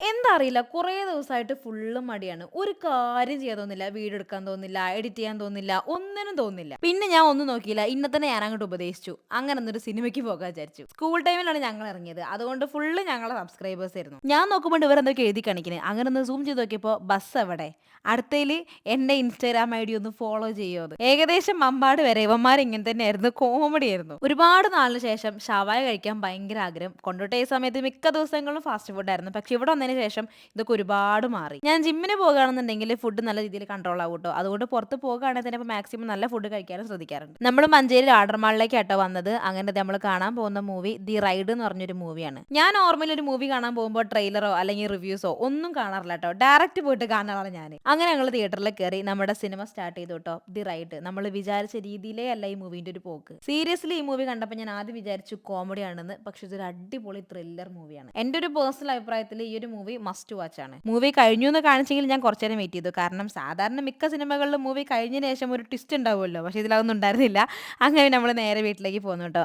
എന്താ അറിയില്ല കുറേ ദിവസമായിട്ട് ഫുള്ള് മടിയാണ്. ഒരു കാര്യം ചെയ്യാൻ തോന്നില്ല വീഡിയോ എടുക്കാൻ തോന്നുന്നില്ല, എഡിറ്റ് ചെയ്യാൻ തോന്നില്ല ഒന്നിനും തോന്നില്ല പിന്നെ ഞാൻ ഒന്നും നോക്കിയില്ല. ഇന്നെ തന്നെ ഞാൻ അങ്ങോട്ട് ഉപദേശിച്ചു. അങ്ങനെ എന്നൊരു സിനിമയ്ക്ക് പോകാൻ വിചാരിച്ചു. സ്കൂൾ ടൈമിലാണ് ഞങ്ങൾ ഇറങ്ങിയത്. അതുകൊണ്ട് ഫുള്ള് ഞങ്ങളെ സബ്സ്ക്രൈബേഴ്സ് ആയിരുന്നു. ഞാൻ നോക്കുമ്പോൾ ഇവർ എന്തൊക്കെ എഴുതി കാണിക്കുന്നത്. അങ്ങനെ ഒന്ന് സൂം ചെയ്ത് നോക്കിയപ്പോൾ ബസ് എവിടെ? അടുത്തേൽ എന്റെ ഇൻസ്റ്റാഗ്രാം ഐ ഡി ഒന്ന് ഫോളോ ചെയ്യുമോ ഏകദേശം അമ്പാട് വരെ ഇവന്മാർ ഇങ്ങനെ തന്നെയായിരുന്നു കോമഡി ആയിരുന്നു ഒരുപാട് നാളിന് ശേഷം ഷവായ കഴിക്കാൻ ഭയങ്കര ആഗ്രഹം കൊണ്ടോട്ടേ ഈ സമയത്ത് മിക്ക ദിവസങ്ങളും ഫാസ്റ്റ് ഫുഡ് ആയിരുന്നു പക്ഷെ ഇവിടെ വന്നതിന് ശേഷം ഇതൊക്കെ ഒരുപാട് മാറി. ഞാൻ ജിമ്മിന് പോകുകയാണെന്നുണ്ടെങ്കിൽ ഫുഡ് നല്ല രീതിയിൽ കൺട്രോൾ ആവും കേട്ടോ അതുകൊണ്ട് പുറത്ത് പോകുകയാണെങ്കിൽ തന്നെ ഇപ്പോൾ മാക്സിമം നല്ല ഫുഡ് കഴിക്കാനും ശ്രദ്ധിക്കാറുണ്ട്. നമ്മൾ മഞ്ചേരി ആഡർമാളിലേക്ക് കേട്ടോ വന്നത്. അങ്ങനെ നമ്മൾ കാണാൻ പോകുന്ന മൂവി ദി റൈഡ് എന്ന് പറഞ്ഞൊരു മൂവിയാണ് ഞാൻ നോർമലി ഒരു മൂവി കാണാൻ പോകുമ്പോൾ ട്രെയിലറോ അല്ലെങ്കിൽ റിവ്യൂസോ ഒന്നും കാണാറില്ല കേട്ടോ ഡയറക്റ്റ് പോയിട്ട് കാണാറാണ് ഞാൻ. അങ്ങനെ ഞങ്ങൾ തിയേറ്ററിൽ കയറി നമ്മുടെ സിനിമ സ്റ്റാർട്ട് ചെയ്തു കേട്ടോ ദി റൈഡ് നമ്മൾ വിചാരിച്ച രീതിയിലേ അല്ല ഈ മൂവിന്റെ ഒരു പോക്ക്. സീരിയസ്ലി ഈ മൂവി കണ്ടപ്പോൾ ഞാൻ ആദ്യം വിചാരിച്ചു കോമഡി ആണെന്ന്. പക്ഷെ ഇതൊരു അടിപൊളി ത്രില്ലർ മൂവിയാണ് എന്റെ ഒരു പേഴ്സണൽ അഭിപ്രായത്തിൽ ഈ ഒരു മൂവി മസ്റ്റ് വാച്ച് ആണ്. മൂവി കഴിഞ്ഞു എന്ന് കാണിച്ചെങ്കിൽ ഞാൻ കുറച്ചു നേരം വെയിറ്റ് ചെയ്തു. കാരണം സാധാരണ മിക്ക സിനിമകളിലും മൂവി കഴിഞ്ഞ ശേഷം ഒരു ട്വിസ്റ്റ് ഉണ്ടാവുമല്ലോ. പക്ഷെ ഇതിലതൊന്നും ഉണ്ടായിരുന്നില്ല. അങ്ങനെ നമ്മൾ നേരെ വീട്ടിലേക്ക് കേട്ടോ